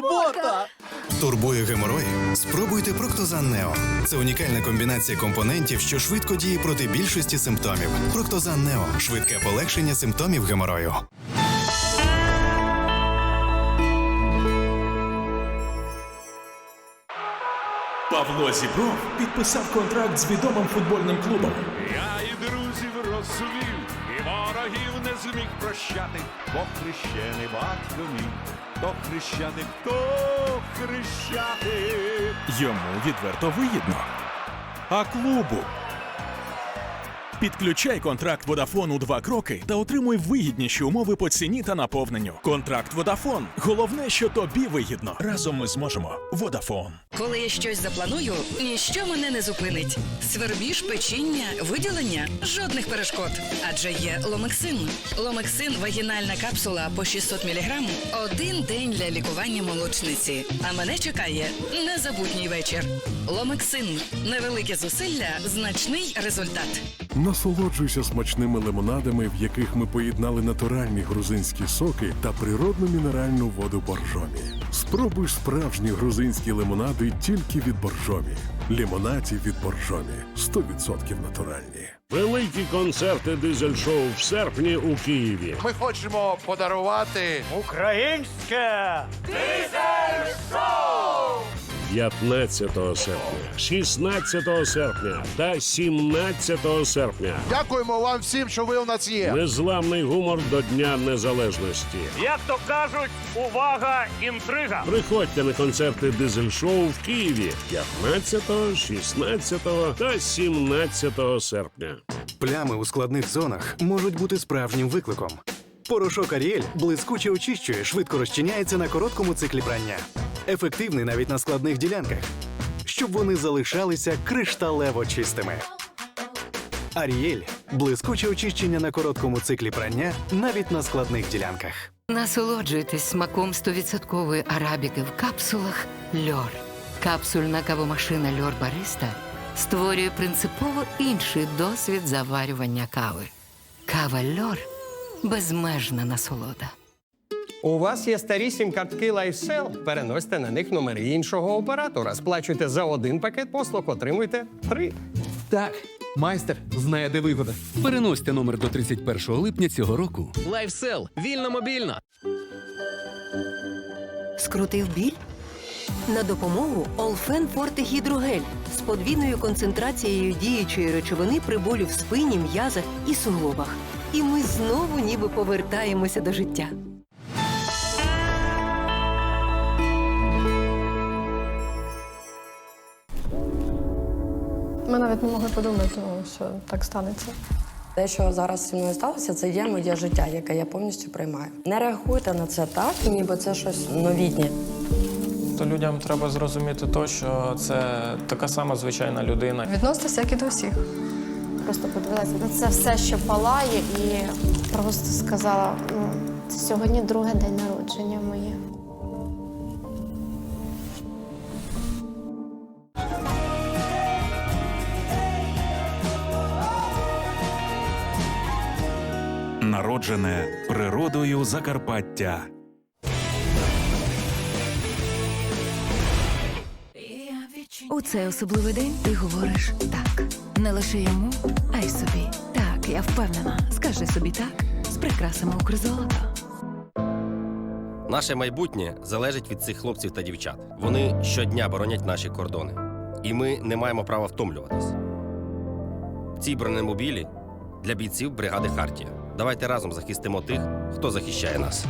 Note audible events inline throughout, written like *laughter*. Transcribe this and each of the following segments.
робота! Турбує геморої? Спробуйте Проктозан Нео. Це унікальна комбінація компонентів, що швидко діє проти більшості симптомів. Проктозан Нео швидке полегшення симптомів геморою. Павло Зібров підписав контракт з відомим футбольним клубом. Я і друзів розвів, і ворогів не зміг прощати, бо хрещений батько мій, то хрещати, хто хрещати. Йому відверто вигідно. А клубу. Підключай контракт Vodafone у два кроки та отримуй вигідніші умови по ціні та наповненню. Контракт Vodafone. Головне, що тобі вигідно. Разом ми зможемо. Vodafone. Коли я щось запланую, ніщо мене не зупинить. Свербіж, печіння, виділення жодних перешкод. Адже є ломексин. Ломексин вагінальна капсула по 600 мг один день для лікування молочниці. А мене чекає незабутній вечір. Ломексин невелике зусилля, значний результат. Насолоджуйся смачними лимонадами, в яких ми поєднали натуральні грузинські соки та природну мінеральну воду боржомі. Спробуй справжні грузинські лимонади тільки від боржомі. Лімонаді від боржомі 100% натуральні. Великі концерти дизель-шоу в серпні у Києві. Ми хочемо подарувати 15 серпня, 16 серпня та 17 серпня. Дякуємо вам всім, що ви у нас є. Незламний гумор до Дня Незалежності. Як то кажуть, увага, інтрига. Приходьте на концерти дизель-шоу в Києві 15, 16 та 17 серпня. Плями у складних зонах можуть бути справжнім викликом. Порошок Аріель блискуче очищує, швидко розчиняється на короткому циклі прання. Ефективний навіть на складних ділянках, щоб вони залишалися кришталево чистими. Аріель блискуче очищення на короткому циклі прання навіть на складних ділянках. Насолоджуйтесь смаком 100% арабіки в капсулах Льор. Капсульна кавомашина Льор Бариста створює принципово інший досвід заварювання кави. Кава Льор безмежна насолода. У вас є старі сім-картки LifeSell. Переносьте на них номери іншого оператора. Сплачуйте за один пакет послуг, отримуйте три. Так, майстер знає, де вигода. Переносьте номер до 31 липня цього року. Лайфсел, вільно мобільно. Скрутив біль? На допомогу Олфен Форте Гідрогель з подвійною концентрацією діючої речовини при болю в спині, м'язах і суглобах. І ми знову ніби повертаємося до життя. Ми навіть не могли подумати, що так станеться. Те, що зараз зі мною сталося, це є моє життя, яке я повністю приймаю. Не реагуйте на це так, ніби це щось новітнє. То людям треба зрозуміти то, що це така сама звичайна людина. Відноситися як і до всіх. Просто подивилася на це все, що палає, і просто сказала: ну, це сьогодні другий день народження моє. Народжене природою Закарпаття. У цей особливий день ти говориш так. Не лише йому, а й собі. Так, я впевнена. Скажи собі так з прикрасами Укрзолото. Наше майбутнє залежить від цих хлопців та дівчат. Вони щодня боронять наші кордони. І ми не маємо права втомлюватись. Ці бронемобілі для бійців бригади Хартія. Давайте разом захистимо тих, хто захищає нас.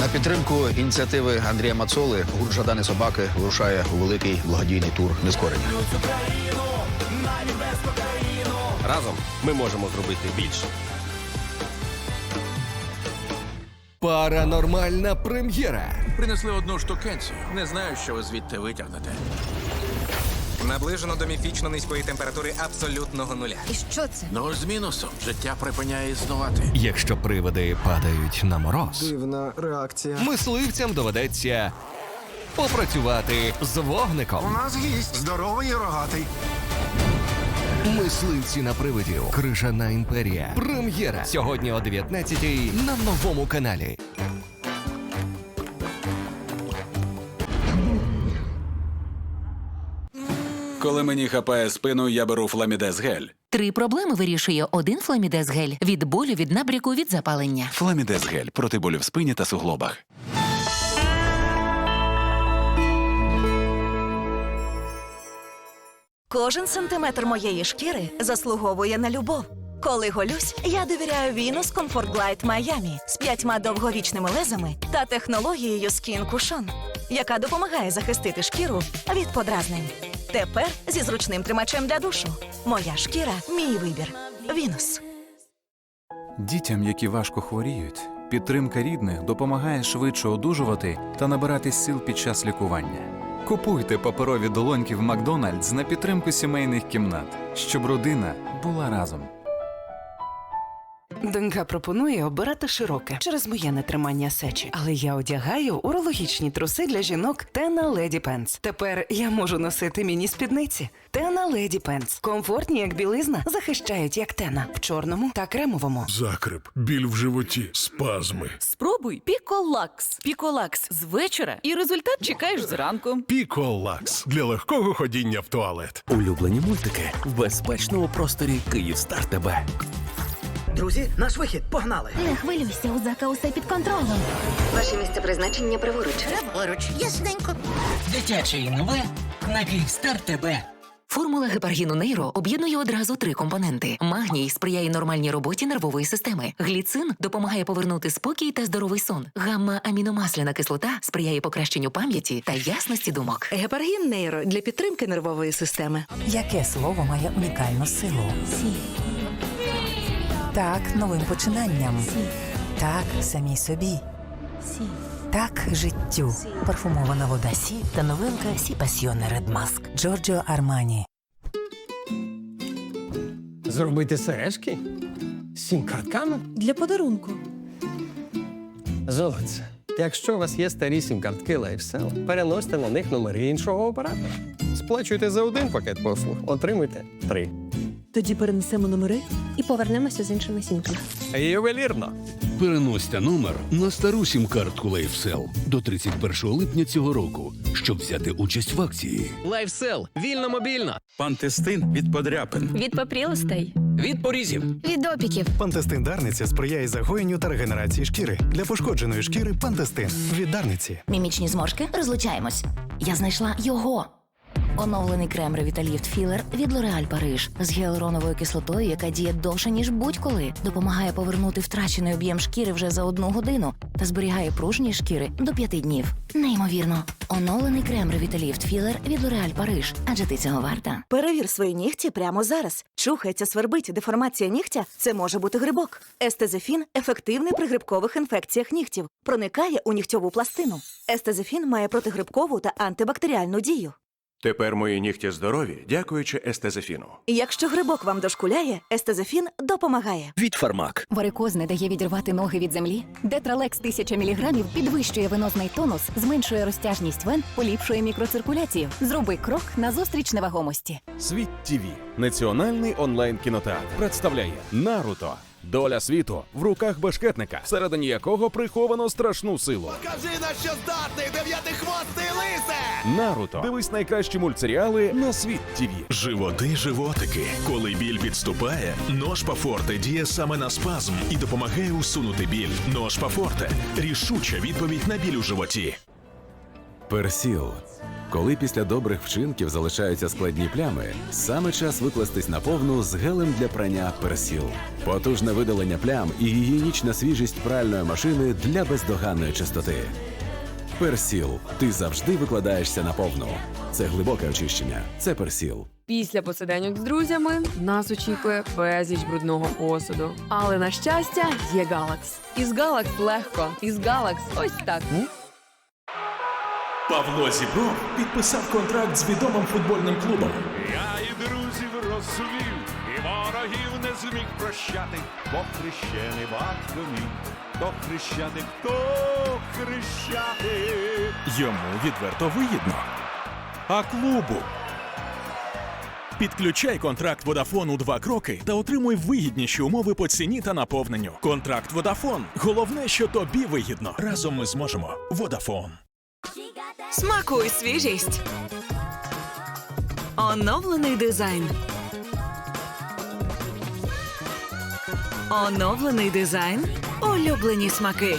На підтримку ініціативи Андрія Мацоли гурт Жадани Собаки вирушає у великий благодійний тур нескорення. Разом ми можемо зробити більше. Паранормальна прем'єра. Принесли одну штукенцію. Не знаю, що ви звідти витягнете. Наближено до міфічно низької температури абсолютного нуля. І що це? Ну, з мінусом. Життя припиняє існувати. Якщо привиди падають на мороз, Дивна реакція. мисливцям доведеться попрацювати з вогником. У нас гість здоровий і рогатий. Мисливці на привидів. Крижана імперія. Прем'єра сьогодні о 19 на новому каналі. Коли мені хапає спину, я беру фламідез гель. Три проблеми вирішує один фламідез гель від болю, від набряку, від запалення. Фламідез гель проти болю в спині та суглобах. Кожен сантиметр моєї шкіри заслуговує на любов. Коли голюсь, я довіряю Venus Comfort Glide Miami з п'ятьма довговічними лезами та технологією Skin Cushion, яка допомагає захистити шкіру від подразнень. Тепер зі зручним тримачем для душу. Моя шкіра мій вибір. Вінус. Дітям, які важко хворіють, підтримка рідних допомагає швидше одужувати та набирати сил під час лікування. Купуйте паперові долоньки в Макдональдс на підтримку сімейних кімнат, щоб родина була разом. Донька пропонує обирати широке через моє нетримання сечі, але я одягаю урологічні труси для жінок Тена Леді Пенс. Тепер я можу носити міні-спідниці. Тена Леді Пенс. Комфортні, як білизна, захищають як тена в чорному та кремовому. Закрип, біль в животі, спазми. Спробуй Піколакс. Піколакс з вечора, і результат чекаєш зранку. Піколакс для легкого ходіння в туалет. Улюблені мультики в безпечному просторі Київстар ТБ. Друзі, наш вихід, погнали! Не хвилюйся, у зака усе під контролем. Ваше місце призначення праворуч. Праворуч, ясненько. Дитяче і нове на Київстар ТБ. Формула гепаргіну нейро об'єднує одразу три компоненти: магній сприяє нормальній роботі нервової системи. Гліцин допомагає повернути спокій та здоровий сон. Гамма-аміномасляна кислота сприяє покращенню пам'яті та ясності думок. Гепаргін нейро для підтримки нервової системи. Яке слово має унікальну силу? Сі. Так, новим починанням. Так, самій собі. Сі. Так, життю. Парфумована вода Сі та новинка Сі Пасьйоне Ред Маск. Джорджо Армані. Зробити сережки? З сім картками? Для подарунку. Золоце. Якщо у вас є старі сім-картки LifeSell, переносьте на них номери іншого оператора. Сплачуйте за один пакет послуг, отримуйте три. Тоді перенесемо номери і повернемося з іншими сімками. Ювелірно. Переносьте номер на стару сім-картку LifeSell до 31 липня цього року, щоб взяти участь в акції. Лайфсел. Вільно мобільно. Пантестин від подряпин. Від попрілостей. Від порізів. Від опіків. Пантестин Дарниця сприяє загоєнню та регенерації шкіри. Для пошкодженої шкіри Пантестин від Дарниці. Мімічні зморшки розлучаємось. Я знайшла його. Оновлений крем Revitalift Філер від L'Oréal Париж з гіалуроновою кислотою, яка діє довше, ніж будь-коли. Допомагає повернути втрачений об'єм шкіри вже за одну годину та зберігає пружність шкіри до п'яти днів. Неймовірно. Оновлений крем Revitalift Філер від L'Oréal Париж. Адже ти цього варта. Перевір свої нігті прямо зараз. Чухається, свербить, деформація нігтя це може бути грибок. Естезефін ефективний при грибкових інфекціях нігтів. Проникає у нігтьову пластину. Естезефін має протигрибкову та антибактеріальну дію. Тепер мої нігті здорові, дякуючи естезефіну. Якщо грибок вам дошкуляє, естезефін допомагає. Від фармак. Варикоз не дає відірвати ноги від землі. Детралекс 1000 мг підвищує венозний тонус, зменшує розтяжність вен, поліпшує мікроциркуляцію. Зроби крок назустріч невагомості. Світ ТВ – національний онлайн кінотеатр представляє Наруто. Доля світу в руках бешкетника, всередині якого приховано страшну силу. Кажи на що здатний дев'ятихвостий лисе! Наруто. Дивись найкращі мультсеріали на світ ТВ. Животи, животики. Коли біль підступає, нож Пафорте діє саме на спазм і допомагає усунути біль. Нож Пафорте – рішуча відповідь на біль у животі. Персіл. Коли після добрих вчинків залишаються складні плями, саме час викластись на повну з гелем для прання персіл. Потужне видалення плям і гігієнічна свіжість пральної машини для бездоганної чистоти. Персіл. Ти завжди викладаєшся на повну. Це глибоке очищення. Це персіл. Після посиденьок з друзями нас очікує безліч брудного посуду. Але на щастя, є Галакс. Із Галакс легко. Із Галакс ось так. Павло Зібров підписав контракт з відомим футбольним клубом. Я і друзів розсувів, і ворогів не зміг прощати, бо хрещений батько мій, то хрещатик, то хрещатик. Йому відверто вигідно. А клубу. Підключай контракт Водафон у два кроки та отримуй вигідніші умови по ціні та наповненню. Контракт Водафон. Головне, що тобі вигідно. Разом ми зможемо. Водафон. Смакуй свіжість. Оновлений дизайн. Оновлений дизайн. Улюблені смаки.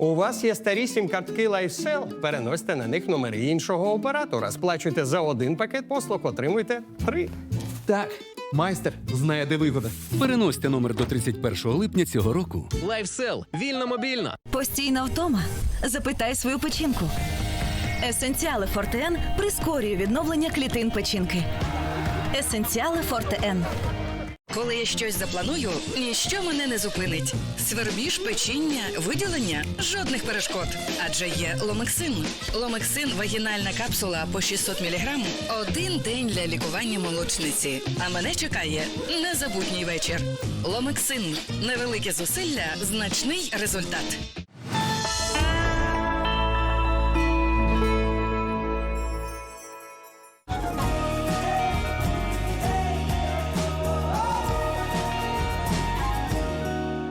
У вас є старі сім-картки LifeSell? Переносьте на них номери іншого оператора. Сплачуйте за один пакет послуг, отримуйте три. Так, майстер знає, де вигода. Переносьте номер до 31 липня цього року. Лайфсел. Вільно мобільно. Постійна втома. Запитай свою печінку. Есенціали Фортен прискорює відновлення клітин печінки. Есенціали Фортен. Коли я щось запланую, ніщо мене не зупинить. Свербіж, печіння, виділення жодних перешкод. Адже є ломексин. Ломексин вагінальна капсула по 600 мг один день для лікування молочниці. А мене чекає незабутній вечір. Ломексин невелике зусилля, значний результат.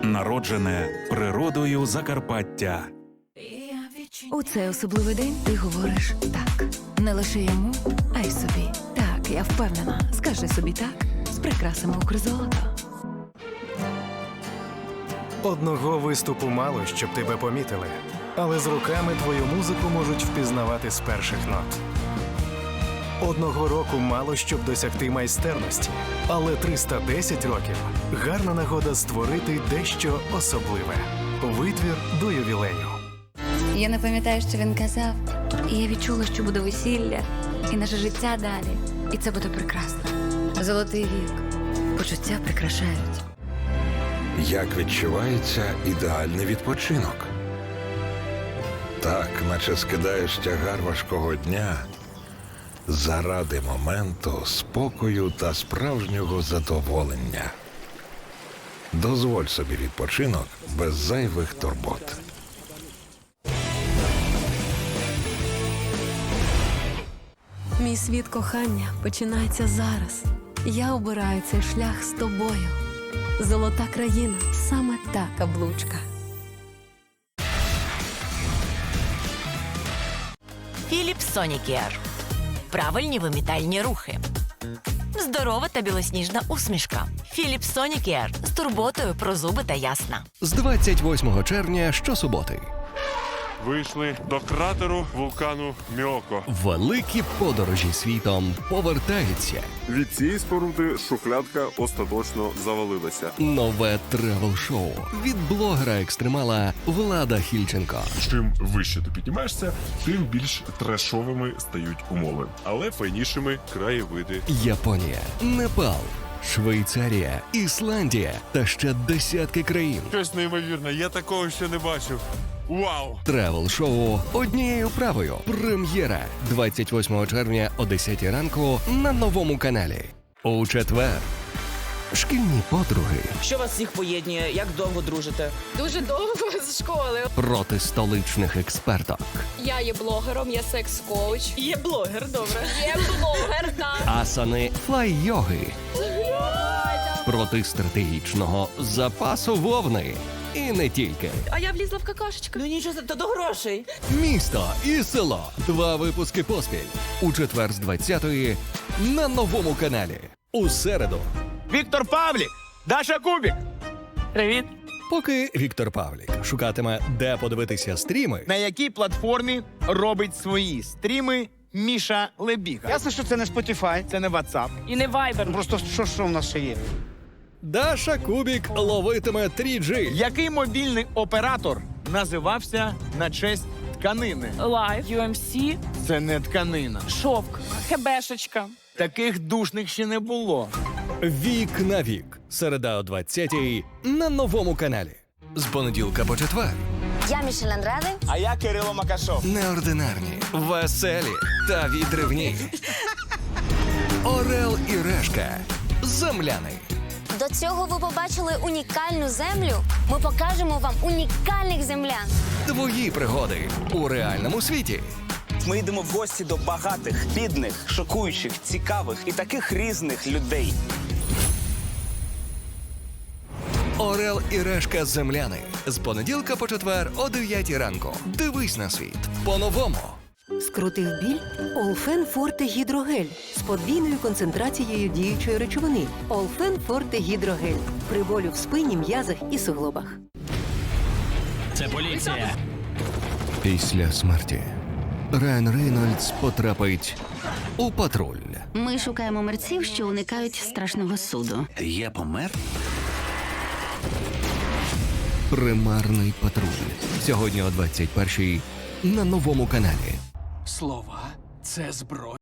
Народжене природою Закарпаття. У цей особливий день ти говориш так. Не лише йому, а й собі. Так, я впевнена. Скажи собі так з прикрасами Укрзолото. Одного виступу мало, щоб тебе помітили, але з руками твою музику можуть впізнавати з перших нот. Одного року мало, щоб досягти майстерності, але 310 років гарна нагода створити дещо особливе. Витвір до ювілею. Я не пам'ятаю, що він казав. І я відчула, що буде весілля, і наше життя далі. І це буде прекрасно. Золотий вік. Почуття прикрашають. Як відчувається ідеальний відпочинок? Так, наче скидаєш тягар важкого дня заради моменту спокою та справжнього задоволення. Дозволь собі відпочинок без зайвих турбот. Мій світ кохання починається зараз. Я обираю цей шлях з тобою. Золота країна саме та каблучка. Філіп Сонікер. Правильні вимітальні рухи. Здорова та білосніжна усмішка. Філіп Сонікер з турботою про зуби та ясна. З 28 червня щосуботи. Вийшли до кратеру вулкану Мьоко. Великі подорожі світом повертаються. Від цієї споруди шухлядка остаточно завалилася. Нове тревел-шоу від блогера-екстремала Влада Хільченко. Чим вище ти піднімаєшся, тим більш трешовими стають умови, але файнішими краєвиди. Японія, Непал, Швейцарія, Ісландія та ще десятки країн. Щось неймовірне, я такого ще не бачив. Вау! Тревел-шоу однією правою. Прем'єра 28 червня о 10 ранку на новому каналі. У четвер. Шкільні подруги Що вас всіх поєднує? Як довго дружите? Дуже довго з школи. проти столичних експерток. Я є блогером, я секс-коуч. Є блогер, добре. Є блогерка. Асани флай-йоги проти стратегічного запасу вовни. І не тільки. А я влізла в какашечку. Ну нічого, то до грошей. Місто і село. Два випуски поспіль. У четвер з 20-ї на новому каналі. У середу. Віктор Павлік! Даша Кубік! Привіт! Поки Віктор Павлік шукатиме, де подивитися стріми, На якій платформі робить свої стріми Міша Лебіга? Ясно, що це не Spotify, це не WhatsApp. І не Viber. Просто що, що в нас ще є? Даша Кубік ловитиме 3G. Який мобільний оператор називався на честь тканини? Лайв, UMC, Це не тканина. шовк, хебешечка. Таких душних ще не було. Вік на вік. Середа о 20-й на новому каналі. З понеділка по четвер. Я Мішель Андраде. А я Кирило Макашов. Неординарні, веселі та відривні. *laughs* Орел і решка. Земляни. До цього ви побачили унікальну землю. Ми покажемо вам унікальних землян. Твої пригоди у реальному світі. Ми йдемо в гості до багатих, бідних, шокуючих, цікавих і таких різних людей. Орел і решка земляни. З понеділка по четвер о 9 ранку. Дивись на світ по-новому. Скрутив біль? Олфен Форте Гідрогель з подвійною концентрацією діючої речовини. Олфен Форте Гідрогель. При болю в спині, м'язах і суглобах. Це поліція. Після смерті Райан Рейнольдс потрапить у патруль. Ми шукаємо мерців, що уникають страшного суду. Я помер? Примарний патруль. Сьогодні о 21-й на новому каналі. Слова це зброя.